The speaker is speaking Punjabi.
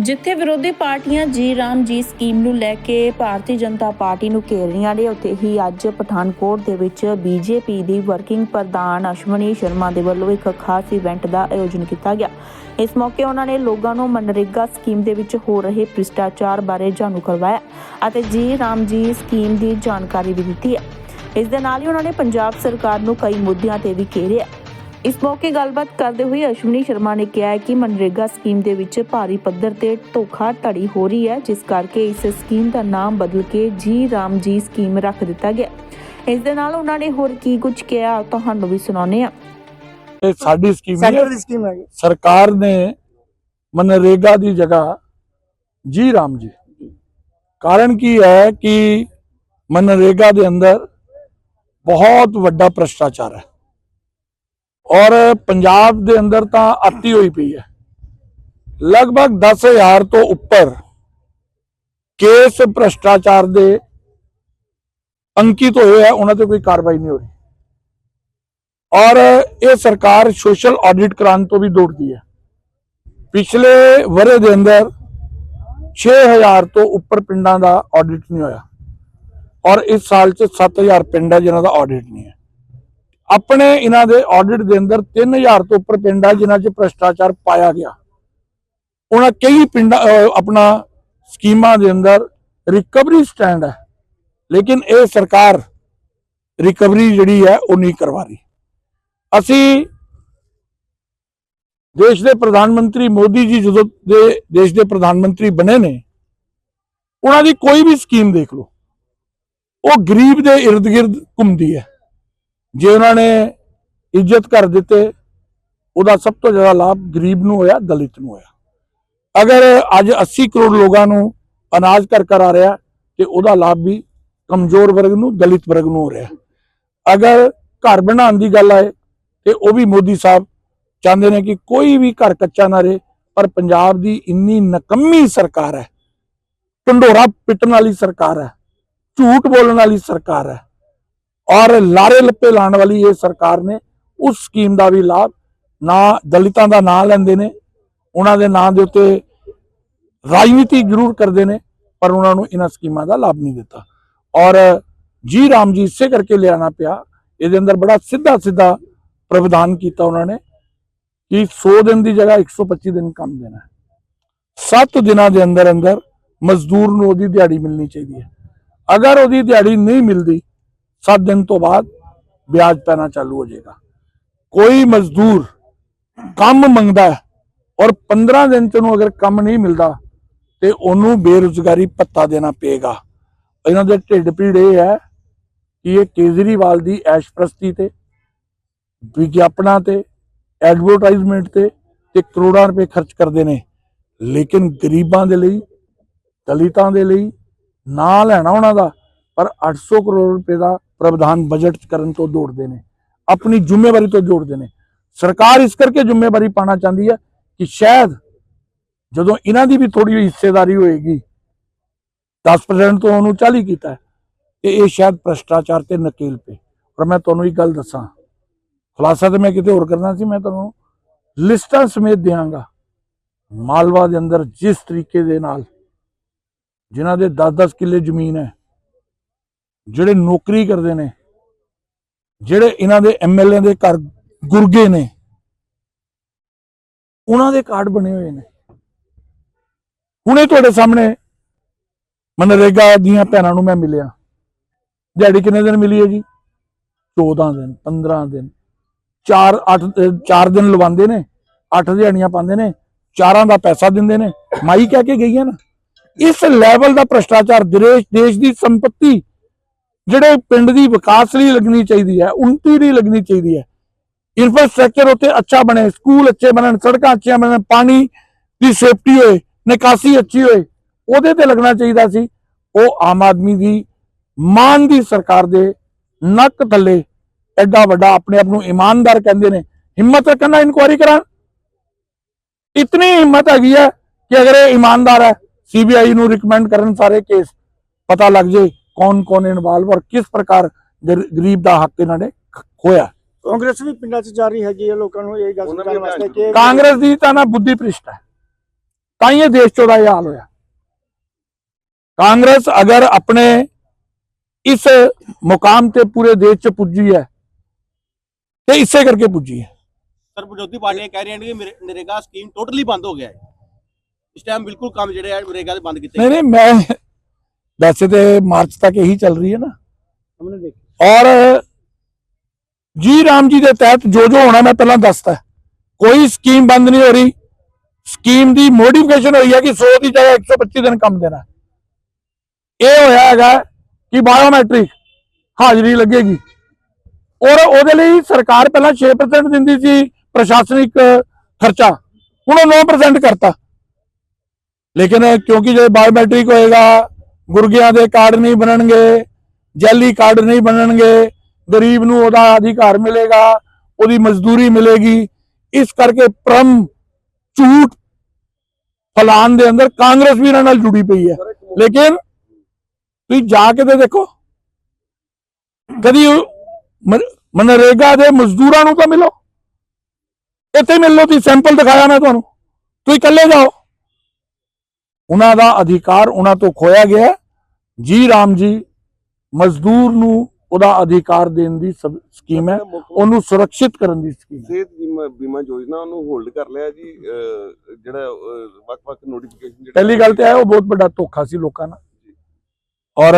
ਜਿੱਥੇ ਵਿਰੋਧੀ ਪਾਰਟੀਆਂ ਜੀ ਰਾਮ ਜੀ ਸਕੀਮ ਨੂੰ ਲੈ ਕੇ ਭਾਰਤੀ ਜਨਤਾ ਪਾਰਟੀ ਨੂੰ ਘੇਰ ਰਹੀਆਂ ਨੇ, ਉੱਥੇ ਹੀ ਅੱਜ ਪਠਾਨਕੋਟ ਦੇ ਵਿੱਚ ਬੀਜੇਪੀ ਦੀ ਵਰਕਿੰਗ ਪ੍ਰਧਾਨ ਅਸ਼ਵਨੀ ਸ਼ਰਮਾ ਦੇ ਵੱਲੋਂ ਇੱਕ ਖਾਸ ਇਵੈਂਟ ਦਾ ਆਯੋਜਨ ਕੀਤਾ ਗਿਆ। ਇਸ ਮੌਕੇ ਉਹਨਾਂ ਨੇ ਲੋਕਾਂ ਨੂੰ ਮਨਰੇਗਾ ਸਕੀਮ ਦੇ ਵਿੱਚ ਹੋ ਰਹੇ ਭ੍ਰਿਸ਼ਟਾਚਾਰ ਬਾਰੇ ਜਾਣੂ ਕਰਵਾਇਆ ਅਤੇ ਜੀ ਰਾਮ ਜੀ ਸਕੀਮ ਦੀ ਜਾਣਕਾਰੀ ਵੀ ਦਿੱਤੀ ਹੈ। ਇਸ ਦੇ ਨਾਲ ਹੀ ਉਹਨਾਂ ਨੇ ਪੰਜਾਬ ਸਰਕਾਰ ਨੂੰ ਕਈ ਮੁੱਦਿਆਂ ਤੇ ਵੀ ਘੇਰਿਆ। ਇਸ ਮੌਕੇ ਗੱਲਬਾਤ ਕਰਦੇ ਹੋਏ ਅਸ਼ਵਨੀ ਸ਼ਰਮਾ ਨੇ ਕਿਹਾ ਹੈ ਕਿ ਮਨਰੇਗਾ ਸਕੀਮ ਦੇ ਵਿੱਚ ਭਾਰੀ ਪੱਧਰ ਤੇ ਧੋਖਾ ਧੜੀ ਹੋ ਰਹੀ ਹੈ ਜਿਸ ਕਰਕੇ ਇਸ ਸਕੀਮ ਦਾ ਨਾਮ ਬਦਲ ਕੇ ਜੀ ਰਾਮ ਜੀ ਸਕੀਮ ਰੱਖ ਦਿੱਤਾ ਗਿਆ। ਇਸ ਦੇ ਨਾਲ ਉਹਨਾਂ ਨੇ ਹੋਰ ਕੀ ਕੁਝ ਕਿਹਾ ਤੁਹਾਨੂੰ ਵੀ ਸੁਣਾਉਂਦੇ ਹਾਂ। ਇਹ ਸਾਡੀ ਸਕੀਮ ਸੈਂਟਰ ਹੈ। ਦੀ ਸਕੀਮ ਹੈ ਸਰਕਾਰ ਨੇ ਮਨਰੇਗਾ ਦੀ ਜਗ੍ਹਾ ਜੀ ਰਾਮ ਜੀ। ਕਾਰਨ ਕੀ ਹੈ ਕਿ ਮਨਰੇਗਾ ਦੇ ਅੰਦਰ ਬਹੁਤ ਵੱਡਾ ਭ੍ਰਸ਼ਟਾਚਾਰ ਹੈ। ਔਰ ਪੰਜਾਬ ਦੇ ਅੰਦਰ ਤਾਂ ਆਤੀ ਹੋਈ ਪਈ ਹੈ। ਲਗਭਗ 10000 ਤੋਂ ਉੱਪਰ ਕੇਸ ਭ੍ਰਸ਼ਟਾਚਾਰ ਦੇ ਅੰਕਿਤ ਹੋਏ ਹੈ, ਉਹਨਾਂ ਤੇ ਕੋਈ ਕਾਰਵਾਈ ਨਹੀਂ ਹੋ ਰਹੀ। ਔਰ ਇਹ ਸਰਕਾਰ ਸੋਸ਼ਲ ਆਡਿਟ ਕਰਾਉਣ ਤੋਂ ਵੀ ਦੌੜਦੀ ਹੈ। ਪਿਛਲੇ ਵਰੇ ਦੇ ਅੰਦਰ 6000 ਤੋਂ ਉੱਪਰ ਪਿੰਡਾਂ ਦਾ ਆਡਿਟ ਨਹੀਂ ਹੋਇਆ। ਔਰ ਇਸ ਸਾਲ ਚ 7000 ਪਿੰਡ ਹੈ ਜਿਨ੍ਹਾਂ ਦਾ ਆਡਿਟ ਨਹੀਂ ਹੈ। ਆਪਣੇ ਇਹਨਾਂ ਦੇ ਆਡਿਟ ਦੇ ਅੰਦਰ 3000 ਤੋਂ ਉੱਪਰ ਪਿੰਡ ਆ ਜਿਨ੍ਹਾਂ 'ਚ ਭ੍ਰਿਸ਼ਟਾਚਾਰ ਪਾਇਆ ਗਿਆ। ਉਹਨਾਂ ਕਈ ਪਿੰਡਾਂ ਆਪਣਾ ਸਕੀਮਾਂ ਦੇ ਅੰਦਰ ਰਿਕਵਰੀ ਸਟੈਂਡ ਹੈ। ਲੇਕਿਨ ਇਹ ਸਰਕਾਰ ਰਿਕਵਰੀ ਜਿਹੜੀ ਹੈ, ਉਹ ਨਹੀਂ ਕਰਵਾ ਰਹੀ। ਅਸੀਂ ਦੇਸ਼ ਦੇ ਪ੍ਰਧਾਨ ਮੰਤਰੀ ਮੋਦੀ ਜੀ ਜਦੋਂ ਦੇ ਦੇਸ਼ ਦੇ ਪ੍ਰਧਾਨ ਮੰਤਰੀ ਬਣੇ ਨੇ, ਉਹਨਾਂ ਦੀ ਕੋਈ ਵੀ ਸਕੀਮ ਦੇਖ ਲਓ। ਉਹ ਗਰੀਬ ਦੇ ird ਗਿਰਦ ਘੁੰਮਦੀ ਹੈ। ਜੇ ਉਹਨਾਂ ਨੇ ਇੱਜ਼ਤ ਕਰ ਦਿੱਤੇ, ਉਹਦਾ ਸਭ ਤੋਂ ਜ਼ਿਆਦਾ ਲਾਭ ਗਰੀਬ ਨੂੰ ਹੋਇਆ, ਦਲਿਤ ਨੂੰ ਹੋਇਆ। ਅਗਰ ਅੱਜ 80 ਕਰੋੜ ਲੋਕਾਂ ਨੂੰ ਅਨਾਜ ਕਰ ਕਰ ਆ ਰਿਹਾ ਤੇ ਉਹਦਾ ਲਾਭ ਵੀ ਕਮਜ਼ੋਰ ਵਰਗ ਨੂੰ, ਦਲਿਤ ਵਰਗ ਨੂੰ ਹੋ ਰਿਹਾ। ਅਗਰ ਘਰ ਬਣਾਉਣ ਦੀ ਗੱਲ ਆਏ ਤੇ ਉਹ ਵੀ ਮੋਦੀ ਸਾਹਿਬ ਚਾਹੁੰਦੇ ਨੇ ਕਿ ਕੋਈ ਵੀ ਘਰ ਕੱਚਾ ਨਾ ਰਹੇ, ਪਰ ਪੰਜਾਬ ਦੀ ਇੰਨੀ ਨਕੰਮੀ ਸਰਕਾਰ ਹੈ, ਢੰਡੋਰਾ ਪਿੱਟਣ ਵਾਲੀ ਸਰਕਾਰ ਹੈ, ਝੂਠ ਬੋਲਣ ਵਾਲੀ ਸਰਕਾਰ ਹੈ। ਔਰ ਲਾਰੇ ਲੱਪੇ ਲਾਉਣ ਵਾਲੀ ਇਹ ਸਰਕਾਰ ਨੇ ਉਸ ਸਕੀਮ ਦਾ ਵੀ ਲਾਭ, ਨਾ ਦਲਿਤਾਂ ਦਾ ਨਾਂ ਲੈਂਦੇ ਨੇ, ਉਹਨਾਂ ਦੇ ਨਾਂ ਦੇ ਉੱਤੇ ਰਾਜਨੀਤੀ ਜ਼ਰੂਰ ਕਰਦੇ ਨੇ, ਪਰ ਉਹਨਾਂ ਨੂੰ ਇਹਨਾਂ ਸਕੀਮਾਂ ਦਾ ਲਾਭ ਨਹੀਂ ਦਿੱਤਾ। ਔਰ ਜੀ ਰਾਮ ਜੀ ਇਸੇ ਕਰਕੇ ਲਿਆਣਾ ਪਿਆ, ਇਹਦੇ ਅੰਦਰ ਬੜਾ ਸਿੱਧਾ ਸਿੱਧਾ ਪ੍ਰਵਿਧਾਨ ਕੀਤਾ ਉਹਨਾਂ ਨੇ ਕਿ 100 ਦਿਨ ਦੀ ਜਗ੍ਹਾ 125 ਦਿਨ ਕੰਮ ਦੇਣਾ ਹੈ। 7 ਦਿਨਾਂ ਦੇ ਅੰਦਰ ਅੰਦਰ ਮਜ਼ਦੂਰ ਨੂੰ ਉਹਦੀ ਦਿਹਾੜੀ ਮਿਲਣੀ ਚਾਹੀਦੀ ਹੈ। ਅਗਰ ਉਹਦੀ ਦਿਹਾੜੀ ਨਹੀਂ ਮਿਲਦੀ 7 ਦਿਨ ਤੋਂ ਬਾਅਦ ਵਿਆਜ ਪੈਣਾ ਚਾਲੂ ਹੋ ਜਾਏਗਾ। ਕੋਈ ਮਜ਼ਦੂਰ ਕੰਮ ਮੰਗਦਾ ਔਰ 15 ਦਿਨ ਚ ਉਹਨੂੰ ਅਗਰ ਕੰਮ ਨਹੀਂ ਮਿਲਦਾ ਤੇ ਉਹਨੂੰ ਬੇਰੁਜ਼ਗਾਰੀ ਭੱਤਾ ਦੇਣਾ ਪਏਗਾ। ਇਹਨਾਂ ਦੇ ਢਿੱਡ ਪੀੜ ਇਹ ਹੈ ਕਿ ਇਹ ਕੇਜਰੀਵਾਲ ਦੀ ਐਸ਼ਪ੍ਰਸਤੀ ਤੇ, ਵਿਗਿਆਪਨਾਂ ਤੇ, ਐਡਵਰਟਾਈਜ਼ਮੈਂਟ ਤੇ ਤੇ ਕਰੋੜਾਂ ਰੁਪਏ ਖਰਚ ਕਰਦੇ ਨੇ। ਲੇਕਿਨ ਗਰੀਬਾਂ ਦੇ ਲਈ, ਦਲਿਤਾਂ ਦੇ ਲਈ ਨਾ ਲੈਣਾ ਉਹਨਾਂ ਦਾ, ਪਰ 800 ਕਰੋੜ ਰੁਪਏ ਦਾ ਪ੍ਰਵਧਾਨ ਬਜਟ ਕਰਨ ਤੋਂ ਦੌੜਦੇ ਨੇ, ਆਪਣੀ ਜ਼ਿੰਮੇਵਾਰੀ ਤੋਂ ਜੋੜਦੇ ਨੇ। ਸਰਕਾਰ ਇਸ ਕਰਕੇ ਜ਼ਿੰਮੇਵਾਰੀ ਪਾਣਾ ਚਾਹੁੰਦੀ ਹੈ ਕਿ ਸ਼ਾਇਦ ਜਦੋਂ ਇਹਨਾਂ ਦੀ ਵੀ ਥੋੜੀ ਜਿਹੀ ਹਿੱਸੇਦਾਰੀ ਹੋਏਗੀ 10% ਤੋਂ ਉਹਨੂੰ 40 ਕੀਤਾ ਤੇ ਇਹ ਸ਼ਾਇਦ ਭ੍ਰਸ਼ਟਾਚਾਰ ਤੇ ਨਕੇਲ ਪੇ ਔਰ ਮੈਂ ਤੁਹਾਨੂੰ ਇੱਕ ਗੱਲ ਦੱਸਾਂ, ਖੁਲਾਸਾ ਤੇ ਮੈਂ ਕਿਤੇ ਹੋਰ ਕਰਨਾ ਸੀ, ਮੈਂ ਤੁਹਾਨੂੰ ਲਿਸਟਾਂ ਸਮੇਤ ਦਿਆਂਗਾ। ਮਾਲਵਾ ਦੇ ਅੰਦਰ ਜਿਸ ਤਰੀਕੇ ਦੇ ਨਾਲ, ਜਿਨ੍ਹਾਂ ਦੇ 10-10 ਕਿੱਲੇ ਜ਼ਮੀਨ ਹੈ ਜਿਹੜੇ ਨੌਕਰੀ ਕਰਦੇ ਨੇ, ਜਿਹੜੇ ਇਹਨਾਂ ਦੇ ਐਮਐਲਏ ਦੇ ਘਰ ਗੁਰਗੇ ਨੇ, ਉਹਨਾਂ ਦੇ ਕਾਰਡ ਬਣੇ ਹੋਏ ਨੇ। ਹੁਣੇ ਤੁਹਾਡੇ ਸਾਹਮਣੇ ਮਨਰੇਗਾ ਦੀਆਂ ਭੈਣਾਂ ਨੂੰ ਮੈਂ ਮਿਲਿਆ। ਦਿਹਾੜੀ ਕਿੰਨੇ ਦਿਨ ਮਿਲੀ ਹੈ ਜੀ 14 ਦਿਨ 15 ਦਿਨ। 4 8 4 ਦਿਨ ਲਵਾਉਂਦੇ ਨੇ 8 ਦਿਹਾੜੀਆਂ ਪਾਉਂਦੇ ਨੇ, ਚਾਰਾਂ ਦਾ ਪੈਸਾ ਦਿੰਦੇ ਨੇ। ਮਾਈ ਕਹਿ ਕੇ ਗਈ ਹੈ ਨਾ। ਇਸ ਲੈਵਲ ਦਾ ਭ੍ਰਸ਼ਟਾਚਾਰ ਦੇਸ਼ ਦੇਸ਼ ਦੀ ਸੰਪਤੀ ਜਿਹੜੇ ਪਿੰਡ ਦੀ ਵਿਕਾਸ ਲਈ ਲੱਗਣੀ ਚਾਹੀਦੀ ਹੈ, ਉਨਤੀ ਲਈ ਲੱਗਣੀ ਚਾਹੀਦੀ ਹੈ। ਇਨਫਰਾਸਟ੍ਰਕਚਰ ਉੱਤੇ ਅੱਛਾ ਬਣੇ ਸਕੂਲ ਅੱਛੇ ਬਣਨ, ਸੜਕਾਂ ਅੱਛੀਆਂ ਬਣਨ, ਪਾਣੀ ਦੀ ਸੇਫਟੀ ਹੋਏ, ਨਿਕਾਸੀ ਅੱਛੀ ਹੋਏ, ਉਹਦੇ ਤੇ ਲੱਗਣਾ ਚਾਹੀਦਾ ਸੀ। ਉਹ ਆਮ ਆਦਮੀ ਦੀ ਮਾਨ ਦੀ ਸਰਕਾਰ ਦੇ ਨੱਕ ਥੱਲੇ ਐਡਾ ਵੱਡਾ ਆਪਣੇ ਆਪ ਨੂੰ ਇਮਾਨਦਾਰ ਕਹਿੰਦੇ ਨੇ। ਹਿੰਮਤ ਰੱਖਣ ਨਾਲ ਇਨਕੁਆਇਰੀ ਕਰਾਂ ਇਤਨੀ ਹਿੰਮਤ ਹੈਗੀ ਹੈ ਕਿ ਅਗਰ ਇਹ ਇਮਾਨਦਾਰ ਹੈ ਸੀਬੀਆਈ ਨੂੰ ਰਿਕਮੈਂਡ ਕਰਨ ਸਾਰੇ ਕੇਸ ਪਤਾ ਲੱਗ ਜੇ। ਕੌਣ ਕੌਣ ਇਨਵੋਲਵ ਔਰ ਕਿਸ ਪ੍ਰਕਾਰ ਗਰ- ਗਰੀਬ ਦਾ ਹੱਕ ਇਹਨਾਂ ਨੇ ਖੋਇਆ। ਕਾਂਗਰਸ ਵੀ ਪਿੰਡਾਂ 'ਚ ਜਾ ਰਹੀ ਹੈਗੀ ਹੈ ਲੋਕਾਂ ਨੂੰ ਇਹ ਗੱਲ ਸਮਝਾਉਣ ਵਾਸਤੇ ਕਿ ਕਾਂਗਰਸ ਦੀ ਤਾਂ ਨਾ ਬੁੱਧੀ ਭ੍ਰਿਸ਼ਟ ਹੈ। ਤਾਂ ਹੀ ਇਹ ਦੇਸ਼ ਚੋਂ ਦਾ ਇਹ ਹਾਲ ਹੋਇਆ। ਕਾਂਗਰਸ ਅਗਰ ਆਪਣੇ ਇਸ ਮੁਕਾਮ ਤੇ ਪੂਰੇ ਦੇਸ਼ ਚ ਪੁੱਜੀ ਹੈ ਤੇ ਇਸੇ ਕਰਕੇ ਪੁੱਜੀ ਹੈ। ਸਰ ਵਿਰੋਧੀ ਪਾਰਟੀਆਂ ਕਹਿ ਰਹੀਆਂ ਨੇ ਕਿ ਮੇਰੇ- ਨਰੇਗਾ ਸਕੀਮ ਟੋਟਲੀ ਬੰਦ ਹੋ ਗਿਆ ਹੈ। ਇਸ ਟਾਈਮ ਬਿਲਕੁਲ ਕੰਮ ਜਿਹੜੇ ਆ ਨਰੇਗਾ ਦੇ ਬੰਦ ਕੀਤੇ ਨਹੀਂ ਨਹੀਂ ਮੈਂ ਵੈਸੇ ਤੇ ਮਾਰਚ ਤੱਕ ਇਹੀ ਚੱਲ ਰਹੀ ਹੈ ਨਾ ਸਾਹਮਣੇ ਦੇਖ ਔਰ ਜੀ ਰਾਮ ਜੀ ਦੇ ਤਹਿਤ ਜੋ ਜੋ ਹੋਣਾ ਮੈਂ ਪਹਿਲਾਂ ਦੱਸਤਾ ਕੋਈ ਸਕੀਮ ਬੰਦ ਨਹੀਂ ਹੋ ਰਹੀ ਸਕੀਮ ਦੀ ਮੋਡੀਫਿਕੇਸ਼ਨ ਹੋਈ ਹੈ ਕਿ 100 ਦੀ ਜਗ੍ਹਾ 125 ਦਿਨ ਕੰਮ ਦੇਣਾ ਇਹ ਹੋਇਆ ਹੈਗਾ ਕਿ ਬਾਇਓਮੈਟ੍ਰਿਕ ਹਾਜ਼ਰੀ ਲੱਗੇਗੀ ਔਰ ਉਹਦੇ ਲਈ ਸਰਕਾਰ ਪਹਿਲਾਂ 6% ਦਿੰਦੀ ਸੀ ਪ੍ਰਸ਼ਾਸਨਿਕ ਖਰਚਾ ਹੁਣ ਉਹ 9% ਕਰਤਾ ਲੇਕਿਨ ਕਿਉਂਕਿ ਜੇ ਬਾਇਓਮੈਟ੍ਰਿਕ ਹੋਏਗਾ ਗੁਰਗਿਆਂ ਦੇ ਕਾਰਡ ਨਹੀਂ ਬਣਨਗੇ, ਜੈਲੀ ਕਾਰਡ ਨਹੀਂ ਬਣਨਗੇ, ਗਰੀਬ ਨੂੰ ਉਹਦਾ ਅਧਿਕਾਰ ਮਿਲੇਗਾ, ਉਹਦੀ ਮਜ਼ਦੂਰੀ ਮਿਲੇਗੀ। ਇਸ ਕਰਕੇ ਪ੍ਰਮ ਝੂਠ ਫਲਾਨ ਦੇ ਅੰਦਰ ਕਾਂਗਰਸ ਵੀ ਇਹਨਾਂ ਨਾਲ ਜੁੜੀ ਪਈ ਹੈ। ਲੇਕਿਨ ਤੁਸੀਂ ਜਾ ਕੇ ਤੇ ਦੇਖੋ, ਕਦੀ ਮਨ- ਮਨਰੇਗਾ ਦੇ ਮਜ਼ਦੂਰਾਂ ਨੂੰ ਤਾਂ ਮਿਲੋ। ਇੱਥੇ ਮਿਲ ਲਓ, ਤੁਸੀਂ ਸੈਂਪਲ ਦਿਖਾਇਆ ਮੈਂ ਤੁਹਾਨੂੰ। ਤੁਸੀਂ ਇਕੱਲੇ ਜਾਓ। ਉਹਨਾਂ ਦਾ ਅਧਿਕਾਰ ਉਹਨਾਂ ਤੋਂ ਖੋਇਆ ਗਿਆ ਜੀ ਰਾਮ ਜੀ ਮਜ਼ਦੂਰ ਨੂੰ ਉਹਦਾ ਅਧਿਕਾਰ ਦੇਣ ਦੀ ਸਕੀਮ ਹੈ। ਉਹਨੂੰ ਸੁਰੱਖਿਅਤ ਕਰਨ ਦੀ ਸਕੀਮ ਹੈ। ਸਿਹਤ ਬੀਮਾ ਬੀਮਾ ਯੋਜਨਾ ਉਹਨੂੰ ਹੋਲਡ ਕਰ ਲਿਆ ਜੀ ਜਿਹੜਾ ਵੱਖ-ਵੱਖ ਨੋਟੀਫਿਕੇਸ਼ਨ ਪਹਿਲੀ ਗੱਲ ਤੇ ਹੈ ਉਹ ਬਹੁਤ ਵੱਡਾ ਧੋਖਾ ਸੀ ਲੋਕਾਂ ਨਾਲ। ਔਰ